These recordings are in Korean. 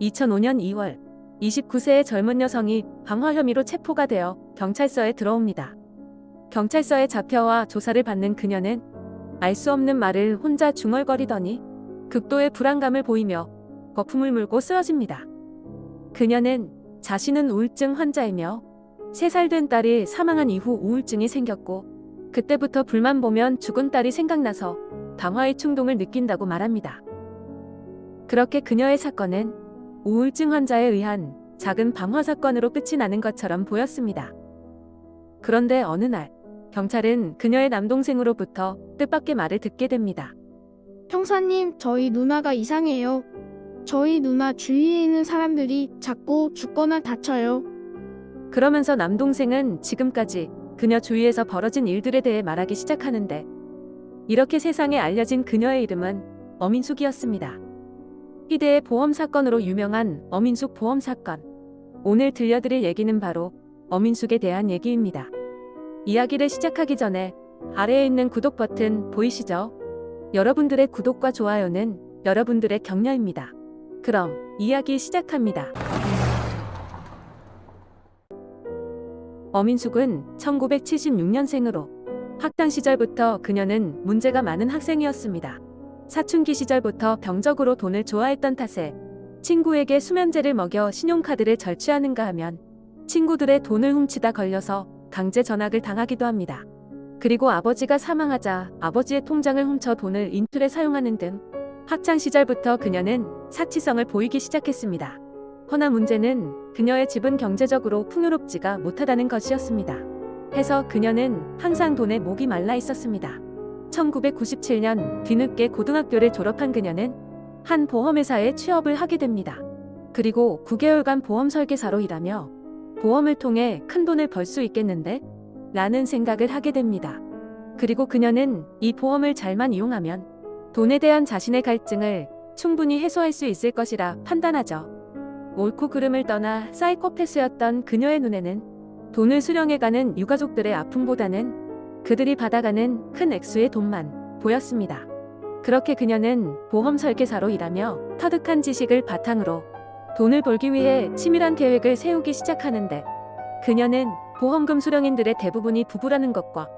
2005년 2월 29세의 젊은 여성이 방화 혐의로 체포가 되어 경찰서에 들어옵니다. 경찰서에 잡혀와 조사를 받는 그녀는 알 수 없는 말을 혼자 중얼거리더니 극도의 불안감을 보이며 거품을 물고 쓰러집니다. 그녀는 자신은 우울증 환자이며 3살 된 딸이 사망한 이후 우울증이 생겼고 그때부터 불만 보면 죽은 딸이 생각나서 방화의 충동을 느낀다고 말합니다. 그렇게 그녀의 사건은 우울증 환자에 의한 작은 방화 사건으로 끝이 나는 것처럼 보였습니다. 그런데 어느 날 경찰은 그녀의 남동생으로부터 뜻밖의 말을 듣게 됩니다. 형사님, 저희 누나가 이상해요. 저희 누나 주위에 있는 사람들이 자꾸 죽거나 다쳐요. 그러면서 남동생은 지금까지 그녀 주위에서 벌어진 일들에 대해 말하기 시작하는데 이렇게 세상에 알려진 그녀의 이름은 어민숙이었습니다. 희대의 보험 사건으로 유명한 어민숙 보험 사건. 오늘 들려드릴 얘기는 바로 어민숙에 대한 얘기입니다. 이야기를 시작하기 전에 아래에 있는 구독 버튼 보이시죠? 여러분들의 구독과 좋아요는 여러분들의 격려입니다. 그럼 이야기 시작합니다. 어민숙은 1976년생으로 학창 시절부터 그녀는 문제가 많은 학생이었습니다. 사춘기 시절부터 병적으로 돈을 좋아했던 탓에 친구에게 수면제를 먹여 신용카드를 절취하는가 하면 친구들의 돈을 훔치다 걸려서 강제 전학을 당하기도 합니다. 그리고 아버지가 사망하자 아버지의 통장을 훔쳐 돈을 인출에 사용하는 등 학창 시절부터 그녀는 사치성을 보이기 시작했습니다. 허나 문제는 그녀의 집은 경제적으로 풍요롭지가 못하다는 것이었습니다. 해서 그녀는 항상 돈에 목이 말라 있었습니다. 1997년 뒤늦게 고등학교를 졸업한 그녀는 한 보험회사에 취업을 하게 됩니다. 그리고 9개월간 보험 설계사로 일하며 보험을 통해 큰 돈을 벌 수 있겠는데? 라는 생각을 하게 됩니다. 그리고 그녀는 이 보험을 잘만 이용하면 돈에 대한 자신의 갈증을 충분히 해소할 수 있을 것이라 판단하죠. 옳고 그름을 떠나 사이코패스였던 그녀의 눈에는 돈을 수령해가는 유가족들의 아픔보다는 그들이 받아가는 큰 액수의 돈만 보였습니다. 그렇게 그녀는 보험 설계사로 일하며 터득한 지식을 바탕으로 돈을 벌기 위해 치밀한 계획을 세우기 시작하는데 그녀는 보험금 수령인들의 대부분이 부부라는 것과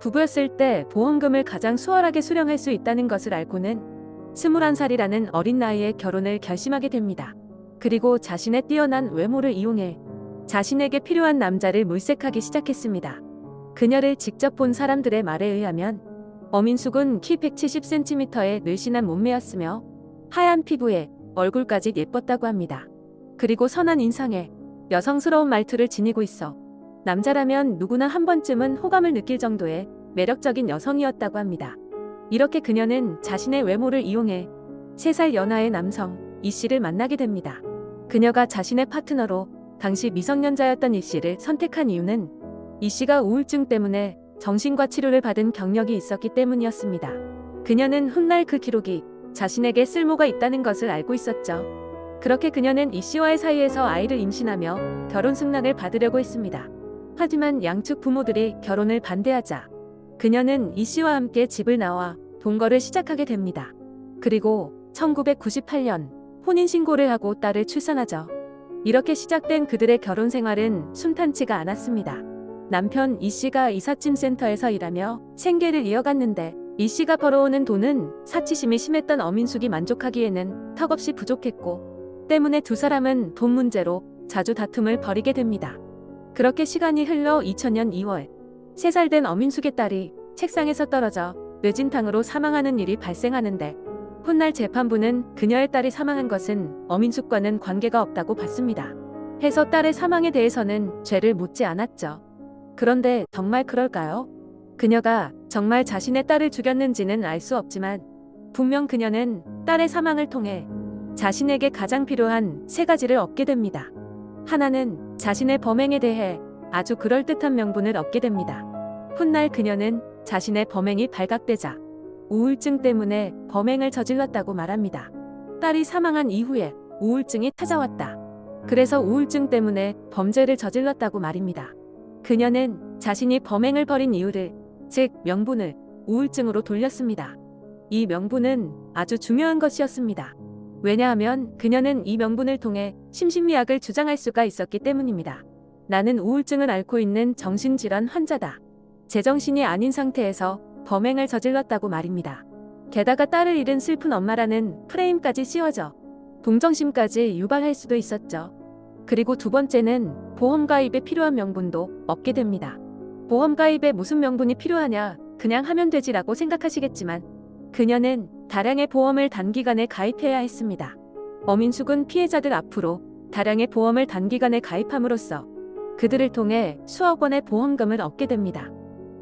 부부였을 때 보험금을 가장 수월하게 수령할 수 있다는 것을 알고는 21살이라는 어린 나이에 결혼을 결심하게 됩니다. 그리고 자신의 뛰어난 외모를 이용해 자신에게 필요한 남자를 물색하기 시작했습니다. 그녀를 직접 본 사람들의 말에 의하면 어민숙은 키 170cm의 늘씬한 몸매였으며 하얀 피부에 얼굴까지 예뻤다고 합니다. 그리고 선한 인상에 여성스러운 말투를 지니고 있어 남자라면 누구나 한 번쯤은 호감을 느낄 정도의 매력적인 여성이었다고 합니다. 이렇게 그녀는 자신의 외모를 이용해 3살 연하의 남성 이 씨를 만나게 됩니다. 그녀가 자신의 파트너로 당시 미성년자였던 이 씨를 선택한 이유는 이 씨가 우울증 때문에 정신과 치료를 받은 경력이 있었기 때문이었습니다. 그녀는 훗날 그 기록이 자신에게 쓸모가 있다는 것을 알고 있었죠. 그렇게 그녀는 이 씨와의 사이에서 아이를 임신하며 결혼 승낙을 받으려고 했습니다. 하지만 양측 부모들이 결혼을 반대하자 그녀는 이 씨와 함께 집을 나와 동거를 시작하게 됩니다. 그리고 1998년 혼인신고를 하고 딸을 출산하죠. 이렇게 시작된 그들의 결혼 생활은 순탄치가 않았습니다. 남편 이 씨가 이삿짐 센터에서 일하며 생계를 이어갔는데 이 씨가 벌어오는 돈은 사치심이 심했던 어민숙이 만족하기에는 턱없이 부족했고 때문에 두 사람은 돈 문제로 자주 다툼을 벌이게 됩니다. 그렇게 시간이 흘러 2000년 2월 3살 된 어민숙의 딸이 책상에서 떨어져 뇌진탕으로 사망하는 일이 발생하는데 훗날 재판부는 그녀의 딸이 사망한 것은 어민숙과는 관계가 없다고 봤습니다. 해서 딸의 사망에 대해서는 죄를 묻지 않았죠. 그런데 정말 그럴까요? 그녀가 정말 자신의 딸을 죽였는지는 알 수 없지만 분명 그녀는 딸의 사망을 통해 자신에게 가장 필요한 세 가지를 얻게 됩니다. 하나는 자신의 범행에 대해 아주 그럴듯한 명분을 얻게 됩니다. 훗날 그녀는 자신의 범행이 발각되자 우울증 때문에 범행을 저질렀다고 말합니다. 딸이 사망한 이후에 우울증이 찾아왔다. 그래서 우울증 때문에 범죄를 저질렀다고 말입니다. 그녀는 자신이 범행을 벌인 이유를, 즉 명분을 우울증으로 돌렸습니다. 이 명분은 아주 중요한 것이었습니다. 왜냐하면 그녀는 이 명분을 통해 심신미약을 주장할 수가 있었기 때문입니다. 나는 우울증을 앓고 있는 정신질환 환자다. 제정신이 아닌 상태에서 범행을 저질렀다고 말입니다. 게다가 딸을 잃은 슬픈 엄마라는 프레임까지 씌워져 동정심까지 유발할 수도 있었죠. 그리고 두 번째는 보험 가입에 필요한 명분도 얻게 됩니다. 보험 가입에 무슨 명분이 필요하냐, 그냥 하면 되지라고 생각하시겠지만 그녀는 다량의 보험을 단기간에 가입해야 했습니다. 어민숙은 피해자들 앞으로 다량의 보험을 단기간에 가입함으로써 그들을 통해 수억 원의 보험금을 얻게 됩니다.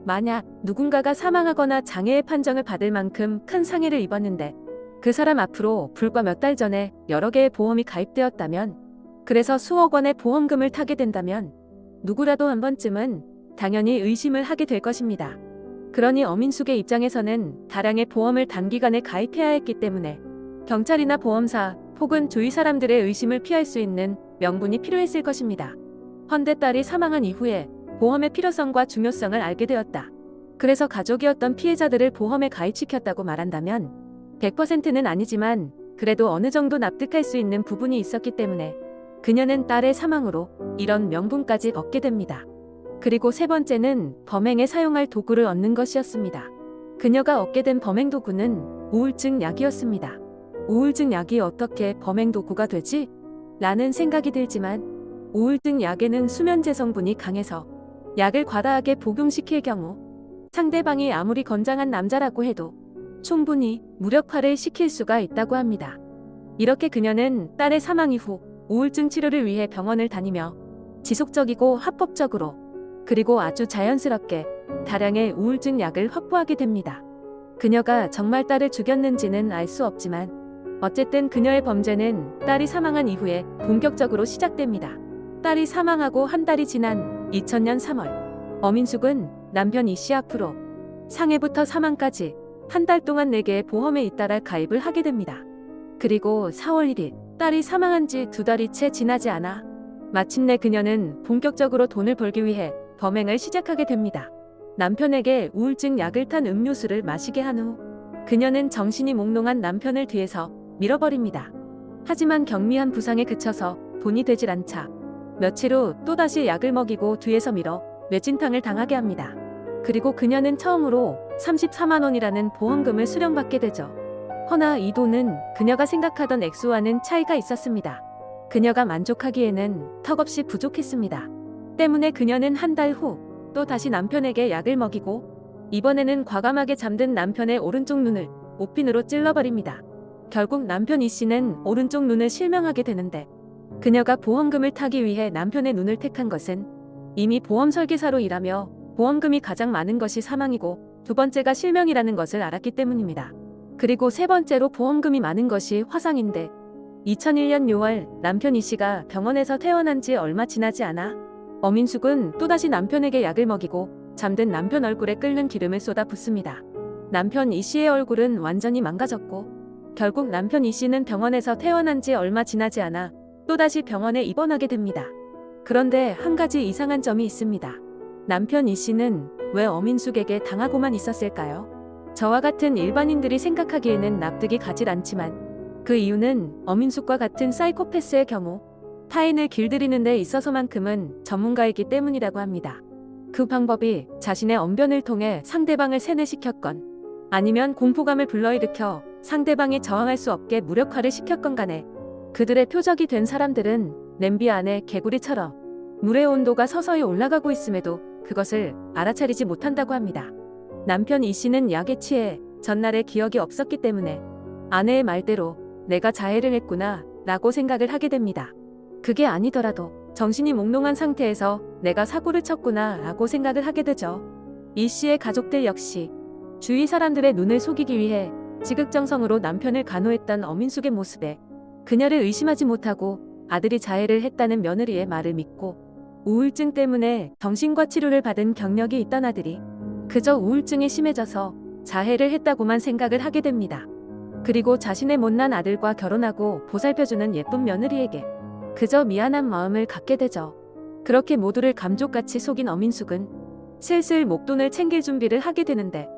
만약 누군가가 사망하거나 장애의 판정을 받을 만큼 큰 상해를 입었는데 그 사람 앞으로 불과 몇 달 전에 여러 개의 보험이 가입되었다면 그래서 수억 원의 보험금을 타게 된다면 누구라도 한 번쯤은 당연히 의심을 하게 될 것입니다. 그러니 어민숙의 입장에서는 다량의 보험을 단기간에 가입해야 했기 때문에 경찰이나 보험사 혹은 주위 사람들의 의심을 피할 수 있는 명분이 필요했을 것입니다. 헌데 딸이 사망한 이후에 보험의 필요성과 중요성을 알게 되었다. 그래서 가족이었던 피해자들을 보험에 가입시켰다고 말한다면 100%는 아니지만 그래도 어느 정도 납득할 수 있는 부분이 있었기 때문에 그녀는 딸의 사망으로 이런 명분까지 얻게 됩니다. 그리고 세 번째는 범행에 사용할 도구를 얻는 것이었습니다. 그녀가 얻게 된 범행 도구는 우울증 약이었습니다. 우울증 약이 어떻게 범행 도구가 되지? 라는 생각이 들지만 우울증 약에는 수면제 성분이 강해서 약을 과다하게 복용시킬 경우 상대방이 아무리 건장한 남자라고 해도 충분히 무력화를 시킬 수가 있다고 합니다. 이렇게 그녀는 딸의 사망 이후 우울증 치료를 위해 병원을 다니며 지속적이고 합법적으로 그리고 아주 자연스럽게 다량의 우울증 약을 확보하게 됩니다. 그녀가 정말 딸을 죽였는지는 알 수 없지만 어쨌든 그녀의 범죄는 딸이 사망한 이후에 본격적으로 시작됩니다. 딸이 사망하고 한 달이 지난 2000년 3월 어민숙은 남편 이씨 앞으로 상해부터 사망까지 한 달 동안 4개의 보험에 잇따라 가입을 하게 됩니다. 그리고 4월 1일 딸이 사망한 지 두 달이 채 지나지 않아 마침내 그녀는 본격적으로 돈을 벌기 위해 범행을 시작하게 됩니다. 남편에게 우울증 약을 탄 음료수를 마시게 한 후 그녀는 정신이 몽롱한 남편을 뒤에서 밀어버립니다. 하지만 경미한 부상에 그쳐서 돈이 되질 않자 며칠 후 또다시 약을 먹이고 뒤에서 밀어 뇌진탕을 당하게 합니다. 그리고 그녀는 처음으로 34만 원이라는 보험금을 수령받게 되죠. 허나 이 돈은 그녀가 생각하던 액수와는 차이가 있었습니다. 그녀가 만족하기에는 턱없이 부족했습니다. 때문에 그녀는 한 달 후 또 다시 남편에게 약을 먹이고 이번에는 과감하게 잠든 남편의 오른쪽 눈을 옷핀으로 찔러버립니다. 결국 남편 이 씨는 오른쪽 눈을 실명하게 되는데 그녀가 보험금을 타기 위해 남편의 눈을 택한 것은 이미 보험 설계사로 일하며 보험금이 가장 많은 것이 사망이고 두 번째가 실명이라는 것을 알았기 때문입니다. 그리고 세 번째로 보험금이 많은 것이 화상인데 2001년 6월 남편 이 씨가 병원에서 퇴원한 지 얼마 지나지 않아 어민숙은 또다시 남편에게 약을 먹이고 잠든 남편 얼굴에 끓는 기름을 쏟아 붓습니다. 남편 이 씨의 얼굴은 완전히 망가졌고 결국 남편 이 씨는 병원에서 퇴원한 지 얼마 지나지 않아 또다시 병원에 입원하게 됩니다. 그런데 한 가지 이상한 점이 있습니다. 남편 이 씨는 왜 어민숙에게 당하고만 있었을까요? 저와 같은 일반인들이 생각하기에는 납득이 가질 않지만 그 이유는 어민숙과 같은 사이코패스의 경우 타인을 길들이는 데 있어서만큼은 전문가이기 때문이라고 합니다. 그 방법이 자신의 언변을 통해 상대방을 세뇌시켰건 아니면 공포감을 불러일으켜 상대방이 저항할 수 없게 무력화를 시켰건 간에 그들의 표적이 된 사람들은 냄비 안에 개구리처럼 물의 온도가 서서히 올라가고 있음에도 그것을 알아차리지 못한다고 합니다. 남편 이 씨는 약에 취해 전날의 기억이 없었기 때문에 아내의 말대로 내가 자해를 했구나 라고 생각을 하게 됩니다. 그게 아니더라도 정신이 몽롱한 상태에서 내가 사고를 쳤구나 라고 생각을 하게 되죠. 이 씨의 가족들 역시 주위 사람들의 눈을 속이기 위해 지극정성으로 남편을 간호했던 어민숙의 모습에 그녀를 의심하지 못하고 아들이 자해를 했다는 며느리의 말을 믿고 우울증 때문에 정신과 치료를 받은 경력이 있던 아들이 그저 우울증이 심해져서 자해를 했다고만 생각을 하게 됩니다. 그리고 자신의 못난 아들과 결혼하고 보살펴주는 예쁜 며느리에게 그저 미안한 마음을 갖게 되죠. 그렇게 모두를 감쪽같이 속인 어민숙은 슬슬 목돈을 챙길 준비를 하게 되는데